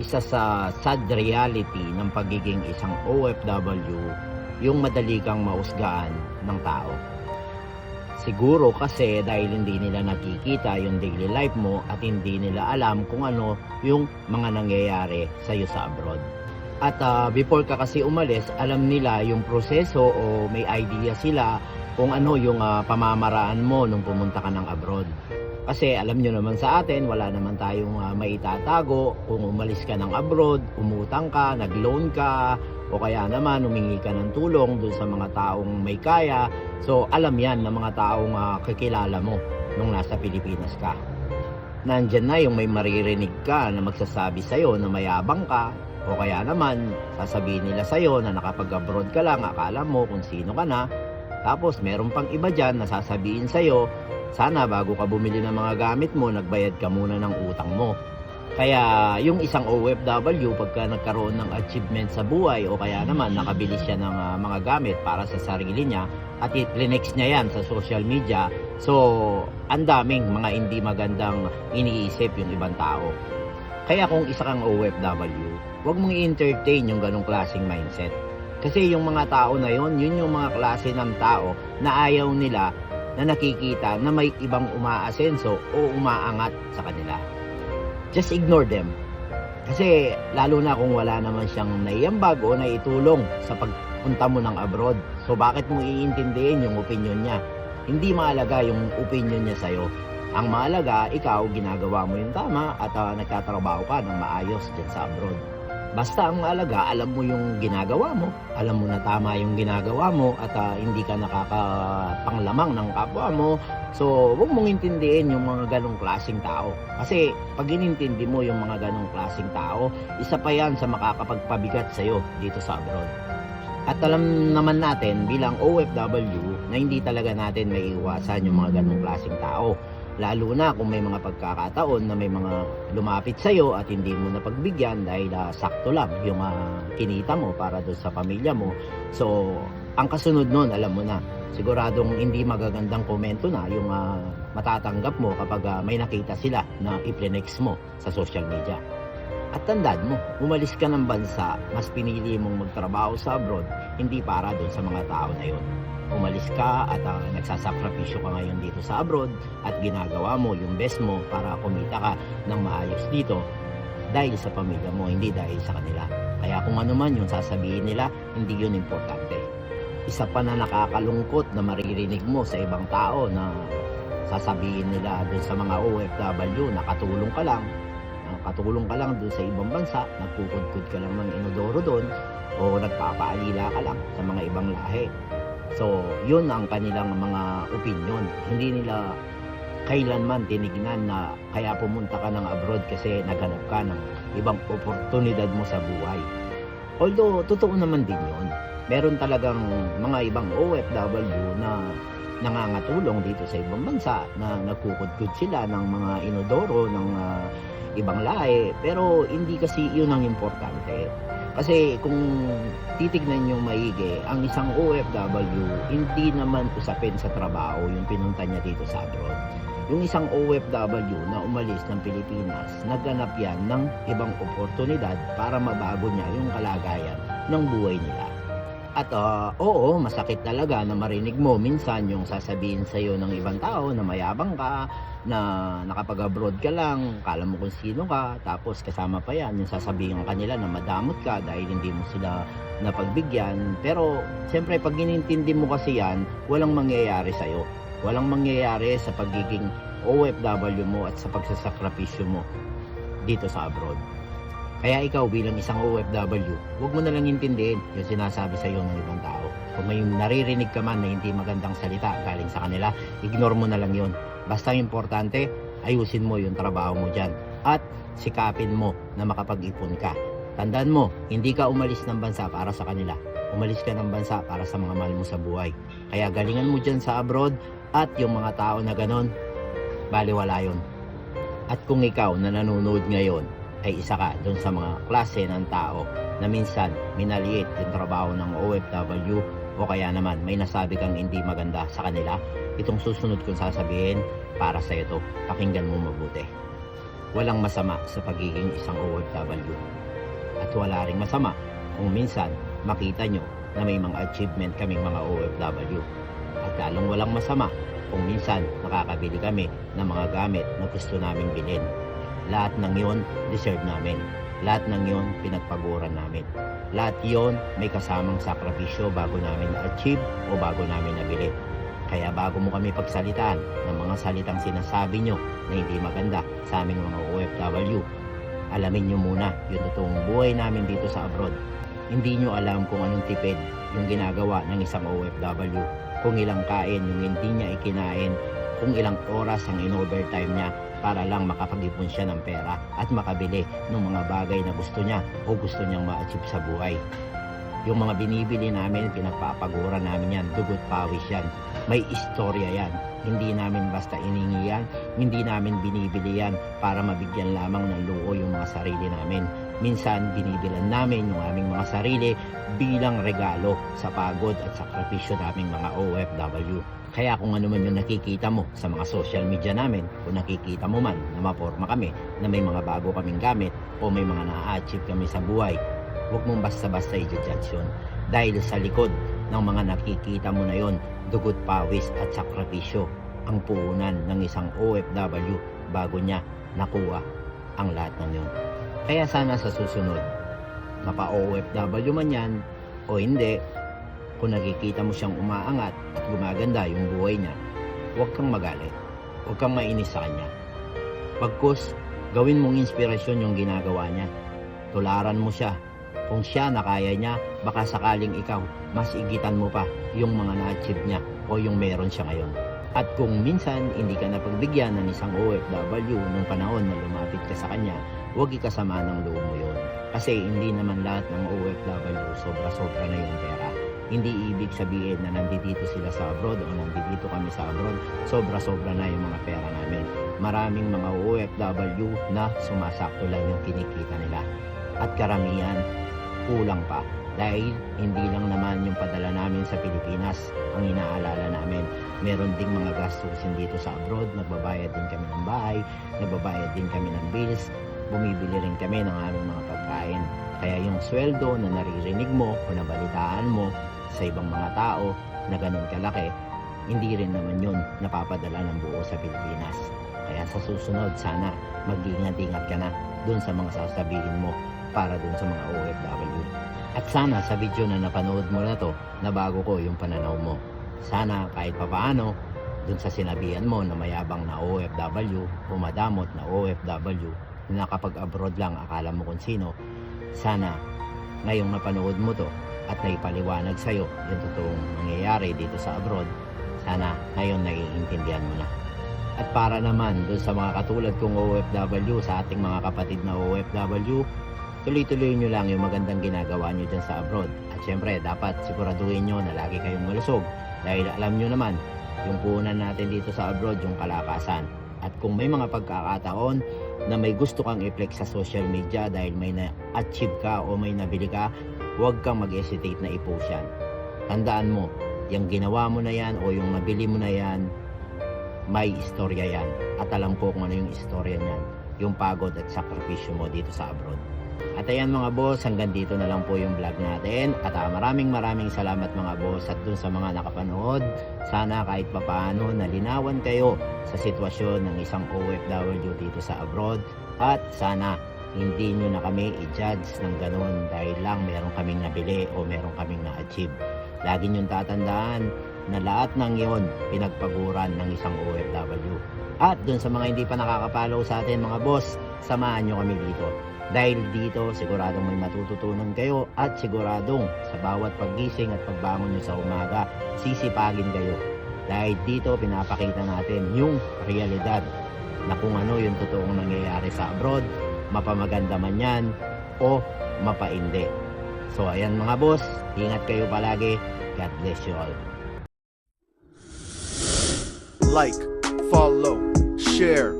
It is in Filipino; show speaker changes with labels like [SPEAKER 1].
[SPEAKER 1] isa sa sad reality ng pagiging isang OFW yung madali kang mausgaan ng tao. Siguro kasi dahil hindi nila nakikita yung daily life mo at hindi nila alam kung ano yung mga nangyayari sa iyo sa abroad. At ah, before ka kasi umalis, alam nila yung proseso o may idea sila kung ano yung ah, pamamaraan mo nung pumunta ka ng abroad. Kasi alam nyo naman sa atin, wala naman tayong uh, maitatago. Kung umalis ka ng abroad, umutang ka, nag-loan ka, o kaya naman humingi ka ng tulong dun sa mga taong may kaya. So alam yan ng mga taong uh, kakilala mo nung nasa Pilipinas ka. Nandyan na yung may maririnig ka na magsasabi sa'yo na mayabang ka, o kaya naman sasabihin nila sa'yo na nakapag-abroad ka lang, akala mo kung sino ka na. Tapos meron pang iba dyan na sasabihin sa'yo sana bago ka bumili ng mga gamit mo, nagbayad ka muna ng utang mo. Kaya yung isang OFW pagka nagkaroon ng achievement sa buhay o kaya naman nakabili siya ng ah, mga gamit para sa sarili niya at i-next niya yan sa social media. So, ang daming mga hindi magandang iniisip yung ibang tao. Kaya kung isa kang OFW, huwag mong i-entertain yung ganong klaseng mindset. Kasi yung mga tao na yon, yun yung mga klase ng tao na ayaw nila na nakikita na may ibang umaasenso o umaangat sa kanila. Just ignore them. Kasi lalo na kung wala naman siyang naiambag o naitulong sa pagpunta mo ng abroad. So bakit mo iintindihin yung opinion niya? Hindi mahalaga yung opinion niya sa'yo. Ang mahalaga, ikaw, ginagawa mo yung tama at uh, nagtatrabaho ka ng maayos dyan sa abroad. Basta ang mahalaga, alam mo yung ginagawa mo, alam mo na tama yung ginagawa mo at ah, hindi ka nakakapanglamang ng kapwa mo. So, huwag mong intindihin yung mga ganong klaseng tao. Kasi pag inintindi mo yung mga ganong klaseng tao, isa pa yan sa makakapagpabigat sa'yo dito sa abroad. At alam naman natin bilang OFW na hindi talaga natin may iwasan yung mga ganong klaseng tao. Lalo na kung may mga pagkakataon na may mga lumapit sa'yo at hindi mo napagbigyan dahil ah, sakto lang yung ah, kinita mo para doon sa pamilya mo. So, ang kasunod nun, alam mo na, siguradong hindi magagandang komento na yung ah, matatanggap mo kapag ah, may nakita sila na iplenex mo sa social media. At tandaan mo, umalis ka ng bansa, mas pinili mong magtrabaho sa abroad, hindi para doon sa mga tao na yun. Umalis ka at uh, nagsasakripisyo ka ngayon dito sa abroad at ginagawa mo yung best mo para kumita ka ng maayos dito dahil sa pamilya mo, hindi dahil sa kanila. Kaya kung ano man yung sasabihin nila, hindi yun importante. Isa pa na nakakalungkot na maririnig mo sa ibang tao na sasabihin nila dun sa mga OFW na katulong ka lang, na katulong ka lang dun sa ibang bansa, nagkukudkud ka lang ng inodoro doon, o nagpapaalila ka lang sa mga ibang lahi. So, yun ang kanilang mga opinion. Hindi nila kailanman tinignan na kaya pumunta ka ng abroad kasi naghanap ka ng ibang oportunidad mo sa buhay. Although, totoo naman din yun. Meron talagang mga ibang OFW na nangangatulong dito sa ibang bansa na nagkukudkud sila ng mga inodoro ng ah, ibang lahi. Pero hindi kasi yun ang importante. Kasi kung titignan nyo maigi, ang isang OFW, hindi naman usapin sa trabaho yung pinunta niya dito sa abroad. Yung isang OFW na umalis ng Pilipinas, nagganap yan ng ibang oportunidad para mabago niya yung kalagayan ng buhay nila. At ah, oo, masakit talaga na marinig mo minsan yung sasabihin sa iyo ng ibang tao na mayabang ka, na nakapag-abroad ka lang, kala mo kung sino ka, tapos kasama pa yan, yung sasabihin kanila na madamot ka dahil hindi mo sila napagbigyan. Pero, siyempre, pag inintindi mo kasi yan, walang mangyayari sa'yo. Walang mangyayari sa pagiging OFW mo at sa pagsasakripisyo mo dito sa abroad. Kaya ikaw bilang isang OFW, huwag mo na lang intindihin yung sinasabi sa iyo ng ibang tao. Kung may naririnig ka man na hindi magandang salita galing sa kanila, ignore mo na lang yon. Basta importante, ayusin mo yung trabaho mo dyan. At sikapin mo na makapag-ipon ka. Tandaan mo, hindi ka umalis ng bansa para sa kanila. Umalis ka ng bansa para sa mga mahal mo sa buhay. Kaya galingan mo dyan sa abroad at yung mga tao na ganon, baliwala yun. At kung ikaw na nanonood ngayon ay isa ka doon sa mga klase ng tao na minsan minaliit yung trabaho ng OFW o kaya naman may nasabi kang hindi maganda sa kanila, itong susunod kong sasabihin para sa ito, pakinggan mo mabuti. walang masama sa pagiging isang OFW. At wala ring masama kung minsan makita nyo na may mga achievement kaming mga OFW. At lalong walang masama kung minsan nakakabili kami ng mga gamit na gusto naming bilhin. Lahat ng yon deserve namin. Lahat ng yon pinagpaguran namin. Lahat yon may kasamang sakripisyo bago namin na-achieve o bago namin nabili. Kaya bago mo kami pagsalitaan ng mga salitang sinasabi nyo na hindi maganda sa aming mga OFW, alamin nyo muna yung totoong buhay namin dito sa abroad. Hindi nyo alam kung anong tipid yung ginagawa ng isang OFW, kung ilang kain yung hindi niya ikinain, kung ilang oras ang in-overtime niya para lang makapag-ipon siya ng pera at makabili ng mga bagay na gusto niya o gusto niyang ma-achieve sa buhay. Yung mga binibili namin, pinagpapaguran namin yan, dugot pawis yan. May istorya yan. Hindi namin basta iningi yan, hindi namin binibili yan para mabigyan lamang ng luho yung mga sarili namin. Minsan, binibilan namin yung aming mga sarili bilang regalo sa pagod at sakripisyo naming mga OFW. Kaya kung ano man yung nakikita mo sa mga social media namin, kung nakikita mo man na maporma kami, na may mga bago kaming gamit, o may mga na-achieve kami sa buhay, huwag mong basta-basta i-judge yun. Dahil sa likod ng mga nakikita mo na yon, dugot pawis at sakripisyo ang puunan ng isang OFW bago niya nakuha ang lahat ng yun. Kaya sana sa susunod, mapa-OFW man yan o hindi, kung nakikita mo siyang umaangat at gumaganda yung buhay niya, huwag kang magalit. Huwag kang mainis sa kanya. Pagkus, gawin mong inspirasyon yung ginagawa niya. Tularan mo siya. Kung siya nakaya niya, baka sakaling ikaw, mas igitan mo pa yung mga na-achieve niya o yung meron siya ngayon. At kung minsan hindi ka napagbigyan ng isang OFW nung panahon na lumapit ka sa kanya, huwag ikasama ng loob mo yun. Kasi hindi naman lahat ng OFW sobra-sobra na yung pera. Hindi ibig sabihin na nandito sila sa abroad o nandito kami sa abroad, sobra-sobra na yung mga pera namin. Maraming mga OFW na sumasakto lang yung kinikita nila. At karamihan, kulang pa. Dahil hindi lang naman yung padala namin sa Pilipinas ang inaalala namin. Meron ding mga gastusin dito sa abroad, nagbabayad din kami ng bahay, nagbabayad din kami ng bills, bumibili rin kami ng aming mga pagkain. Kaya yung sweldo na naririnig mo o nabalitaan mo sa ibang mga tao na ganun kalaki, hindi rin naman yun napapadala ng buo sa Pilipinas. Kaya sa susunod, sana mag-ingat-ingat ka na dun sa mga sasabihin mo para dun sa mga OFW. At sana sa video na napanood mo na to, nabago ko yung pananaw mo. Sana kahit papaano, dun sa sinabihan mo na mayabang na OFW o madamot na OFW na kapag abroad lang akala mo kung sino, sana ngayong napanood mo to at naipaliwanag sa'yo yung totoong nangyayari dito sa abroad, sana ngayon naiintindihan mo na. At para naman doon sa mga katulad kong OFW, sa ating mga kapatid na OFW, tuloy-tuloy nyo lang yung magandang ginagawa nyo dyan sa abroad. At syempre, dapat siguraduhin nyo na lagi kayong malusog. Dahil alam nyo naman, yung puhunan natin dito sa abroad, yung kalakasan. At kung may mga pagkakataon na may gusto kang i-flex sa social media dahil may na-achieve ka o may nabili ka, huwag kang mag-hesitate na i-post yan. Tandaan mo, yung ginawa mo na yan o yung nabili mo na yan, may istorya yan. At alam ko kung ano yung istorya niyan. Yung pagod at sakripisyo mo dito sa abroad. At ayan mga boss, hanggang dito na lang po yung vlog natin. At ah, maraming maraming salamat mga boss at dun sa mga nakapanood. Sana kahit papaano nalinawan kayo sa sitwasyon ng isang OFW dito sa abroad. At sana hindi nyo na kami i-judge ng ganun dahil lang meron kaming nabili o meron kaming na-achieve. Lagi nyo tatandaan na lahat ng yon pinagpaguran ng isang OFW. At dun sa mga hindi pa nakakapalaw sa atin mga boss, samahan nyo kami dito. Dahil dito, siguradong may matututunan kayo at siguradong sa bawat paggising at pagbangon nyo sa umaga, sisipagin kayo. Dahil dito, pinapakita natin yung realidad na kung ano yung totoong nangyayari sa abroad, mapamaganda man yan o mapaindi. So ayan mga boss, ingat kayo palagi. God bless you all.
[SPEAKER 2] like, follow, share,